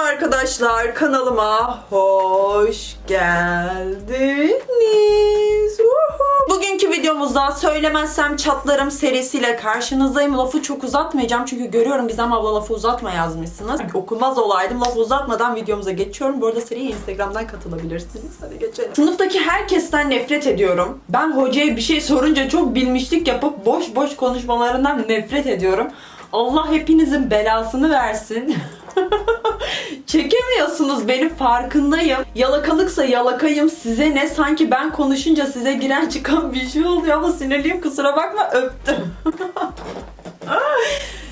Merhaba arkadaşlar kanalıma hoş geldiniz. Bugünkü videomuzda söylemezsem çatlarım serisiyle karşınızdayım. Lafı çok uzatmayacağım çünkü görüyorum Gizem abla lafı uzatma yazmışsınız. Okumaz olaydım lafı uzatmadan videomuza geçiyorum. Bu arada seriye Instagram'dan katılabilirsiniz. Hadi geçelim. Sınıftaki herkesten nefret ediyorum. Ben hocaya bir şey sorunca çok bilmişlik yapıp boş boş konuşmalarından nefret ediyorum. Allah hepinizin belasını versin. Çekemiyorsunuz beni farkındayım. Yalakalıksa yalakayım size ne sanki ben konuşunca size giren çıkan bir şey oluyor ama sinirliyim kusura bakma öptüm.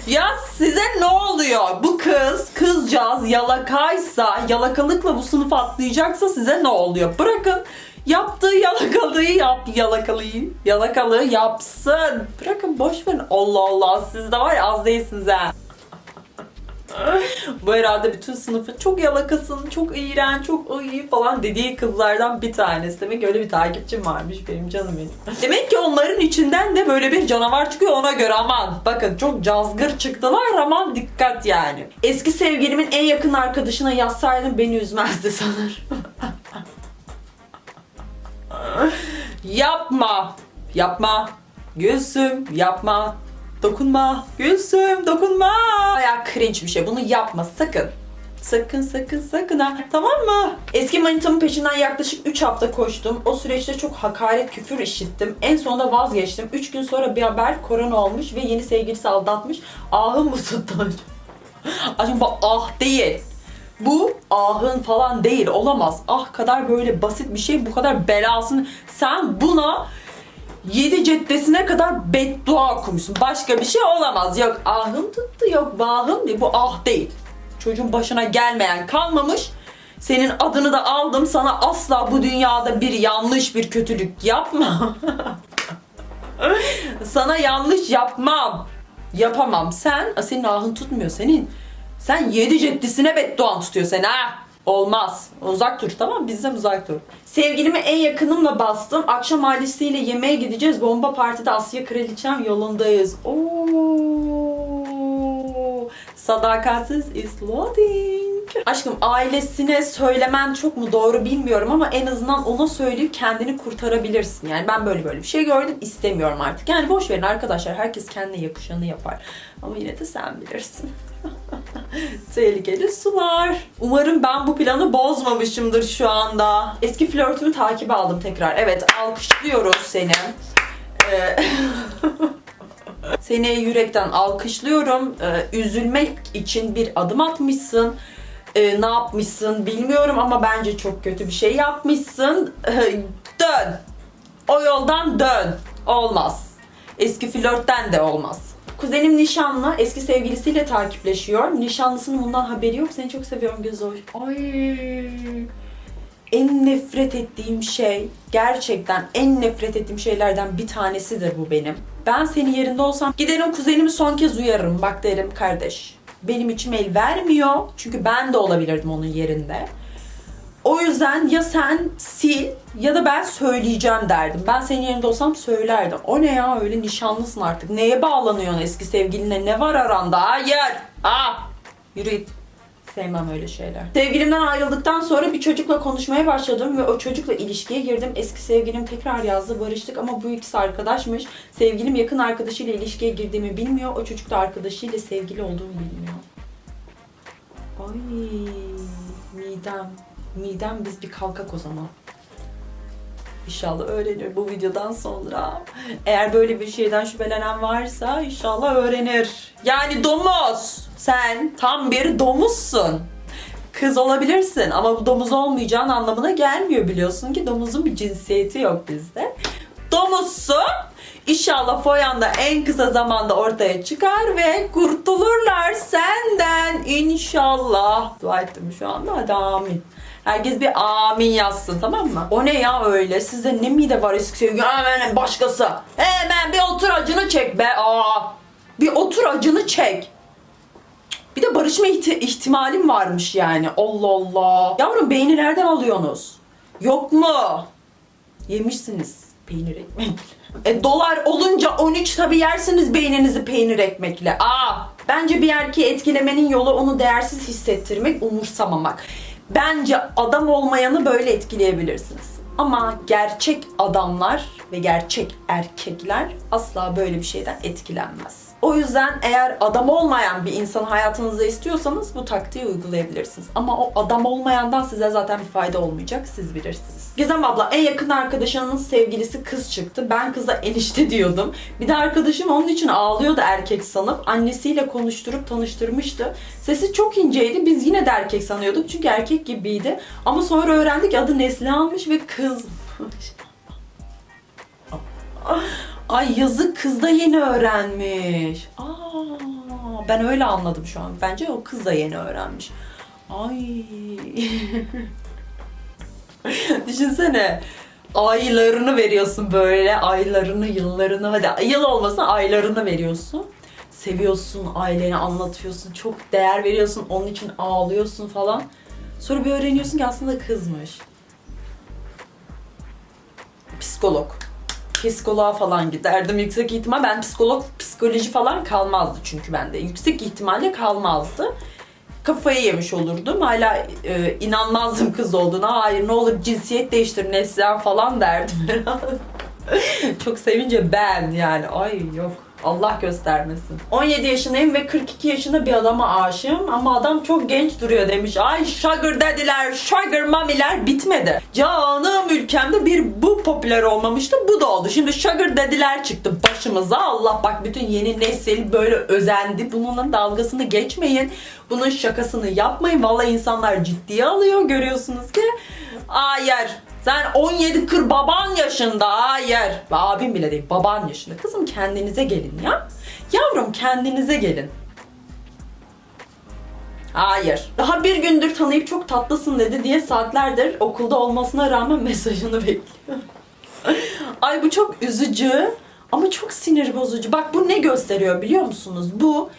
ya size ne oluyor? Bu kız, kızcağız yalakaysa, yalakalıkla bu sınıfa atlayacaksa size ne oluyor? Bırakın yaptığı yalakalığı yap, yalakalığı, yalakalığı yapsın. Bırakın boş verin. Allah Allah siz de var ya az değilsiniz ha. Bu herhalde bütün sınıfın çok yalakasın, çok iğrenç, çok iyi falan dediği kızlardan bir tanesi. Demek öyle bir takipçim varmış benim canım benim. Demek ki onların içinden de böyle bir canavar çıkıyor ona göre aman. Bakın çok cazgır çıktılar aman dikkat yani. Eski sevgilimin en yakın arkadaşına yazsaydım beni üzmezdi sanırım. yapma. Yapma. Gülsüm yapma. Dokunma. Gülsüm dokunma. Baya cringe bir şey. Bunu yapma sakın. Sakın sakın sakın ha. Tamam mı? Eski manitamın peşinden yaklaşık 3 hafta koştum. O süreçte çok hakaret küfür işittim. En sonunda vazgeçtim. 3 gün sonra bir haber korona olmuş ve yeni sevgilisi aldatmış. Ahım mı tuttu? Aşkım bu ah değil. Bu ahın falan değil olamaz. Ah kadar böyle basit bir şey bu kadar belasını sen buna 7 ceddesine kadar beddua okumuşsun. Başka bir şey olamaz. Yok ahım tuttu yok vahım değil. Bu ah değil. Çocuğun başına gelmeyen kalmamış. Senin adını da aldım. Sana asla bu dünyada bir yanlış bir kötülük yapma. Sana yanlış yapmam. Yapamam. Sen, senin ahın tutmuyor senin. Sen yedi ceddisine bedduan tutuyor seni ha. Olmaz. Uzak dur tamam mı? Bizden uzak dur. Sevgilimi en yakınımla bastım. Akşam ailesiyle yemeğe gideceğiz. Bomba partide Asya Kraliçem yolundayız. Oo. Sadakatsiz is loading. Aşkım ailesine söylemen çok mu doğru bilmiyorum ama en azından ona söyleyip kendini kurtarabilirsin. Yani ben böyle böyle bir şey gördüm istemiyorum artık. Yani boş verin arkadaşlar. Herkes kendine yakışanı yapar. Ama yine de sen bilirsin. Tehlikeli sular. Umarım ben bu planı bozmamışımdır şu anda. Eski flörtümü takip aldım tekrar. Evet alkışlıyoruz seni. Ee, seni yürekten alkışlıyorum. Ee, üzülmek için bir adım atmışsın. Ee, ne yapmışsın bilmiyorum ama bence çok kötü bir şey yapmışsın. Ee, dön. O yoldan dön. Olmaz. Eski flörtten de olmaz. Kuzenim nişanlı eski sevgilisiyle takipleşiyor. Nişanlısının bundan haberi yok. Seni çok seviyorum Gözoş. Ay. En nefret ettiğim şey gerçekten en nefret ettiğim şeylerden bir tanesidir bu benim. Ben senin yerinde olsam giderim kuzenimi son kez uyarırım. Bak derim kardeş benim içim el vermiyor. Çünkü ben de olabilirdim onun yerinde. O yüzden ya sen sil ya da ben söyleyeceğim derdim. Ben senin yerinde olsam söylerdim. O ne ya öyle nişanlısın artık. Neye bağlanıyorsun eski sevgiline? Ne var aranda? Hayır. Aa, yürü git. Sevmem öyle şeyler. Sevgilimden ayrıldıktan sonra bir çocukla konuşmaya başladım ve o çocukla ilişkiye girdim. Eski sevgilim tekrar yazdı, barıştık ama bu ikisi arkadaşmış. Sevgilim yakın arkadaşıyla ilişkiye girdiğimi bilmiyor. O çocuk da arkadaşıyla sevgili olduğumu bilmiyor. Ay midem. Midem biz bir kalkak o zaman. İnşallah öğrenir bu videodan sonra. Eğer böyle bir şeyden şüphelenen varsa inşallah öğrenir. Yani domuz. Sen tam bir domuzsun. Kız olabilirsin ama bu domuz olmayacağın anlamına gelmiyor biliyorsun ki domuzun bir cinsiyeti yok bizde. Domuzsun. İnşallah Foyan da en kısa zamanda ortaya çıkar ve kurtulurlar senden inşallah. Dua ettim şu anda hadi amin. Herkes bir amin yazsın tamam mı? O ne ya öyle? Sizde ne mide var eski? Hemen başkası. Hemen bir otur acını çek be. Aa. Bir otur acını çek. Bir de barışma ihti- ihtimalim varmış yani. Allah Allah. Yavrum beyni nereden alıyorsunuz? Yok mu? Yemişsiniz peynir ekmek. E dolar olunca 13 tabi yersiniz beyninizi peynir ekmekle. Aa Bence bir erkeği etkilemenin yolu onu değersiz hissettirmek, umursamamak. Bence adam olmayanı böyle etkileyebilirsiniz. Ama gerçek adamlar ve gerçek erkekler asla böyle bir şeyden etkilenmez. O yüzden eğer adam olmayan bir insan hayatınızda istiyorsanız bu taktiği uygulayabilirsiniz. Ama o adam olmayandan size zaten bir fayda olmayacak. Siz bilirsiniz. Gizem abla en yakın arkadaşının sevgilisi kız çıktı. Ben kıza enişte diyordum. Bir de arkadaşım onun için ağlıyordu erkek sanıp. Annesiyle konuşturup tanıştırmıştı. Sesi çok inceydi. Biz yine de erkek sanıyorduk. Çünkü erkek gibiydi. Ama sonra öğrendik adı Neslihan'mış ve kızmış. Ay yazık kız da yeni öğrenmiş. Aa, ben öyle anladım şu an. Bence o kız da yeni öğrenmiş. Ay. Düşünsene. Aylarını veriyorsun böyle. Aylarını, yıllarını. Hadi yıl olmasa aylarını veriyorsun. Seviyorsun, aileni anlatıyorsun. Çok değer veriyorsun. Onun için ağlıyorsun falan. Sonra bir öğreniyorsun ki aslında kızmış. Psikolog psikoloğa falan giderdim. Yüksek ihtimal ben psikolog, psikoloji falan kalmazdı çünkü bende. Yüksek ihtimalle kalmazdı. Kafayı yemiş olurdum. Hala e, inanmazdım kız olduğuna. Hayır ne olur cinsiyet değiştir Neslihan falan derdim. Çok sevince ben yani. Ay yok. Allah göstermesin. 17 yaşındayım ve 42 yaşında bir adama aşığım ama adam çok genç duruyor demiş. Ay sugar dediler, sugar mamiler bitmedi. Canım ülkemde bir bu popüler olmamıştı, bu da oldu. Şimdi sugar dediler çıktı başımıza. Allah bak bütün yeni nesil böyle özendi. Bunun dalgasını geçmeyin. Bunun şakasını yapmayın. Vallahi insanlar ciddiye alıyor görüyorsunuz ki. Hayır. Sen 17 kır baban yaşında hayır. Abim bile değil baban yaşında. Kızım kendinize gelin ya. Yavrum kendinize gelin. Hayır. Daha bir gündür tanıyıp çok tatlısın dedi diye saatlerdir okulda olmasına rağmen mesajını bekliyor. Ay bu çok üzücü ama çok sinir bozucu. Bak bu ne gösteriyor biliyor musunuz? Bu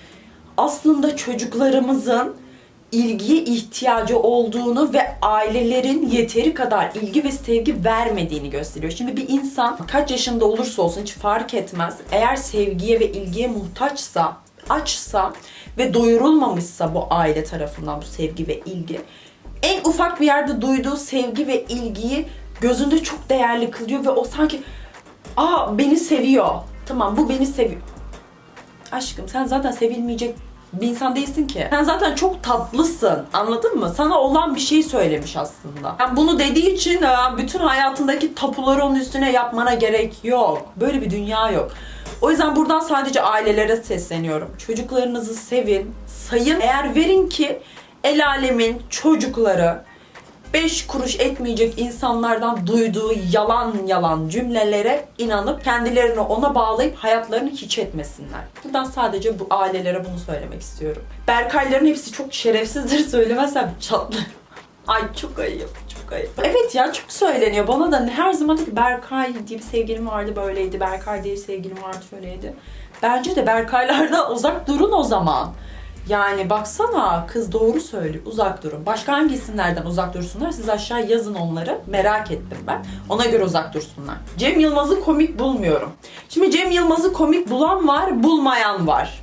aslında çocuklarımızın ilgiye ihtiyacı olduğunu ve ailelerin yeteri kadar ilgi ve sevgi vermediğini gösteriyor. Şimdi bir insan kaç yaşında olursa olsun hiç fark etmez. Eğer sevgiye ve ilgiye muhtaçsa, açsa ve doyurulmamışsa bu aile tarafından bu sevgi ve ilgi en ufak bir yerde duyduğu sevgi ve ilgiyi gözünde çok değerli kılıyor ve o sanki aa beni seviyor. Tamam bu beni seviyor. Aşkım sen zaten sevilmeyecek bir insan değilsin ki. Sen zaten çok tatlısın. Anladın mı? Sana olan bir şey söylemiş aslında. Yani bunu dediği için e, bütün hayatındaki tapuları onun üstüne yapmana gerek yok. Böyle bir dünya yok. O yüzden buradan sadece ailelere sesleniyorum. Çocuklarınızı sevin, sayın. Eğer verin ki el alemin çocukları 5 kuruş etmeyecek insanlardan duyduğu yalan yalan cümlelere inanıp kendilerini ona bağlayıp hayatlarını hiç etmesinler. Buradan sadece bu ailelere bunu söylemek istiyorum. Berkayların hepsi çok şerefsizdir söylemezsem çatlarım. Ay çok ayıp, çok ayıp. Evet ya çok söyleniyor. Bana da her zaman ki Berkay diye bir sevgilim vardı böyleydi. Berkay diye bir sevgilim vardı şöyleydi. Bence de Berkaylardan uzak durun o zaman. Yani baksana kız doğru söylüyor. Uzak durun. Başka hangi isimlerden uzak dursunlar? Siz aşağı yazın onları. Merak ettim ben. Ona göre uzak dursunlar. Cem Yılmaz'ı komik bulmuyorum. Şimdi Cem Yılmaz'ı komik bulan var, bulmayan var.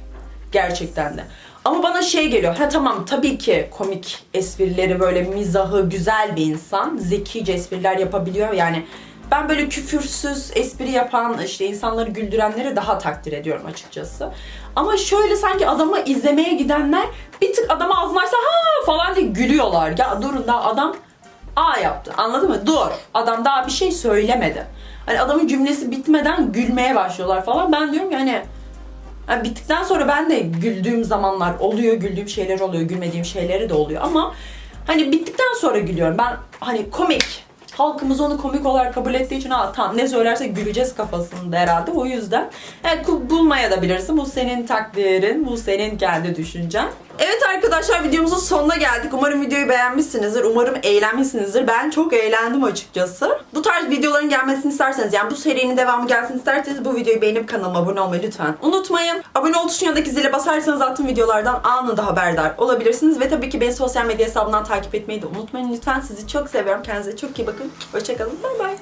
Gerçekten de. Ama bana şey geliyor. Ha tamam tabii ki komik esprileri böyle mizahı güzel bir insan. Zekice espriler yapabiliyor. Yani ben böyle küfürsüz espri yapan işte insanları güldürenleri daha takdir ediyorum açıkçası. Ama şöyle sanki adamı izlemeye gidenler bir tık adamı ağzını açsa ha falan diye gülüyorlar. Ya durun daha adam A yaptı. Anladın mı? Dur. Adam daha bir şey söylemedi. Hani adamın cümlesi bitmeden gülmeye başlıyorlar falan. Ben diyorum ki hani yani bittikten sonra ben de güldüğüm zamanlar oluyor, güldüğüm şeyler oluyor, gülmediğim şeyleri de oluyor ama hani bittikten sonra gülüyorum. Ben hani komik, halkımız onu komik olarak kabul ettiği için tamam ne söylerse güleceğiz kafasında herhalde. O yüzden yani ku- bulmaya da bilirsin. Bu senin takdirin, bu senin kendi düşüncen. Evet arkadaşlar videomuzun sonuna geldik. Umarım videoyu beğenmişsinizdir. Umarım eğlenmişsinizdir. Ben çok eğlendim açıkçası. Bu tarz videoların gelmesini isterseniz yani bu serinin devamı gelsin isterseniz bu videoyu beğenip kanalıma abone olmayı lütfen unutmayın. Abone ol tuşuna zile basarsanız attığım videolardan anında haberdar olabilirsiniz. Ve tabii ki beni sosyal medya hesabından takip etmeyi de unutmayın lütfen. Sizi çok seviyorum. Kendinize çok iyi bakın. Hoşçakalın. Bay bay.